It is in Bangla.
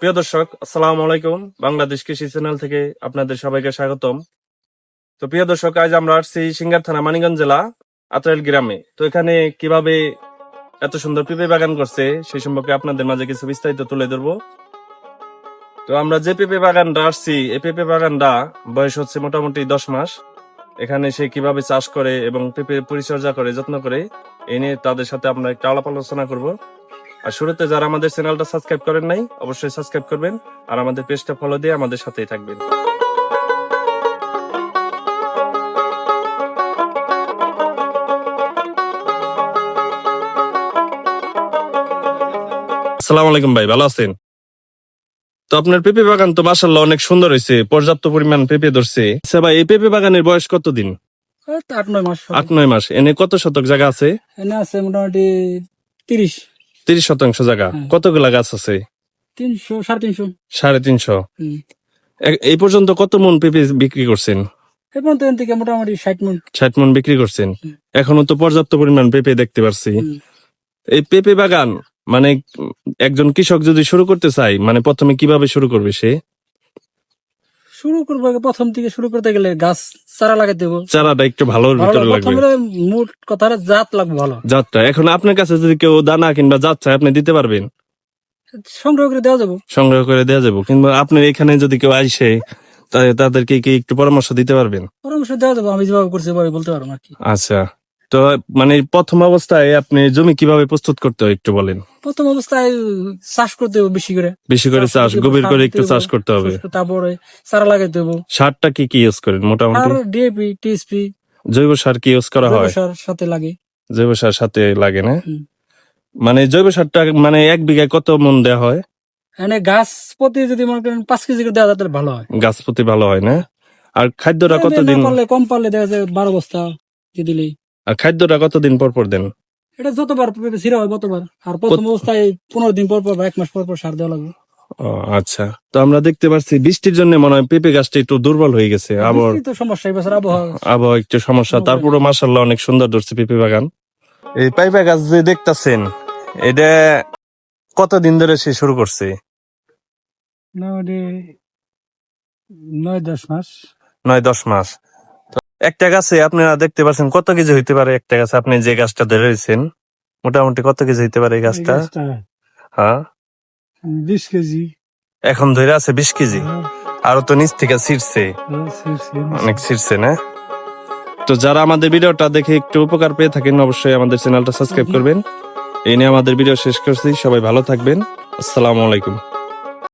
প্রিয় দর্শক, আসসালামু আলাইকুম। বাংলাদেশ কৃষি চ্যানেল থেকে আপনাদের সবাইকে স্বাগতম। তো প্রিয় দর্শক, আজ আমরা আসছি সিঙ্গার থানা মানিগঞ্জ জেলা, আত্রাইল গ্রামে। তো এখানে কীভাবে এত সুন্দর পেঁপে বাগান করছে, সেই সম্পর্কে আপনাদের মাঝে কিছু বিস্তারিত তুলে ধরবো। তো আমরা যে পেঁপে বাগানটা আসছি, এই পেঁপে বাগানটা বয়স হচ্ছে মোটামুটি দশ মাস। এখানে সে কীভাবে চাষ করে এবং পেঁপে পরিচর্যা করে, যত্ন করে এই নিয়ে তাদের সাথে আমরা একটা আলাপ আলোচনা করব। আর শুরুতে যারা আমাদের চ্যানেলটা সাবস্ক্রাইব করেন নাই অবশ্যই সাবস্ক্রাইব করবেন আর আমাদের পেজটা ফলো দিয়ে আমাদের সাথেই থাকবেন। আসসালামু আলাইকুম ভাই ভালো আছেন? তো আপনার পেঁপে বাগান তো মাসাল্লাহ অনেক সুন্দর হয়েছে পর্যাপ্ত পরিমাণ পেঁপে ধরছে। আচ্ছা ভাই এই পেঁপে বাগানের বয়স কতদিন? আট নয় মাস আট নয় মাস। এনে কত শতক জায়গা আছে? এনে আছে মোটামুটি তিরিশ। তিরিশ শতাংশ জায়গা। হ্যাঁ। কতগুলা গাছ আছে? তিনশো সাড়ে তিনশো। সাড়ে তিনশো। এই পর্যন্ত কত মন পেঁপে বিক্রি করছেন? থেকে মোটামুটি ষাট মন। বিক্রি করছেন। এখনও তো পর্যাপ্ত পরিমাণ পেঁপে দেখতে পাচ্ছি হুম। এই পেঁপে বাগান মানে একজন কৃষক যদি শুরু করতে চাই মানে প্রথমে কীভাবে শুরু করবে সে? শুরু করব প্রথম থেকে শুরু করতে গেলে গাছ চারা লাগাই দেবো। চারাটা একটু ভালো ভিতরে লাগবে। মোট কথা জাত লাগবে ভালো। জাতটা। এখন আপনার কাছে যদি কেউ দানা কিংবা জাত চায় আপনি দিতে পারবেন? সংগ্রহ করে দেওয়া যাব। সংগ্রহ করে দেওয়া যাব। কিংবা আপনার এখানে যদি কেউ আসে তাদেরকে কি একটু পরামর্শ দিতে পারবেন? পরামর্শ দেওয়া যাব। আমি যেভাবে করছি বলতে পারব নাকি? আচ্ছা। তো মানে প্রথম অবস্থায় আপনি জমি কীভাবে প্রস্তুত করতে হয় একটু বলেন? প্রথম অবস্থায় চাষ করতে হবে বেশি করে। বেশি করে চাষ গভীর করে একটু চাষ করতে হবে। তারপরে চারা লাগাইতে হবে। সারটা কি কি ইউজ করেন মোটামুটি? ডিএপি টিএসপি জৈব সার কি ইউজ করা হয়? সার সাথে লাগে। জৈব সার সাথে লাগে না? মানে জৈব সারটা মানে এক বিঘায় কত মন দেওয়া হয়? মানে গাছ প্রতি যদি মনে করেন পাঁচ কেজি করে দেওয়া তাহলে ভালো হয়। গাছ প্রতি ভালো হয় না? আর খাদ্যটা কতদিন? কম পারলে দেখা যায় বারো বস্তা দিলেই আর খাদ্যটা কতদিন পর পর দেন? এটা যতবার ছিঁড়া হয় ততবার আর প্রথম অবস্থায় পনেরো দিন পর পর বা এক মাস পর পর সার দেওয়া লাগবে। আচ্ছা। তো আমরা দেখতে পাচ্ছি বৃষ্টির জন্য মনে হয় পেঁপে গাছটা একটু দুর্বল হয়ে গেছে। আবার সমস্যা এবছর আবহাওয়া। আবহাওয়া একটু সমস্যা। তারপরে মাসাল্লাহ অনেক সুন্দর ধরছে পেঁপে বাগান। এই পেঁপে গাছ যে দেখতাছেন এটা কতদিন ধরে সে শুরু করছে? নয় দশ মাস। নয় দশ মাস। একটা গাছে আপনারা দেখতে পাচ্ছেন কত কেজি হইতে পারে একটা গাছে? আপনি যে গাছটা ধরে রয়েছেন মোটামুটি কত কেজি হইতে পারে এই গাছটা? হ্যাঁ। বিশ কেজি। এখন ধরে আছে বিশ কেজি। আরও তো নিচ থেকে ছিড়ছে। অনেক ছিড়ছে না? তো যারা আমাদের ভিডিওটা দেখে একটু উপকার পেয়ে থাকেন অবশ্যই আমাদের চ্যানেলটা সাবস্ক্রাইব করবেন। এই নিয়ে আমাদের ভিডিও শেষ করছি। সবাই ভালো থাকবেন। আসসালামু আলাইকুম।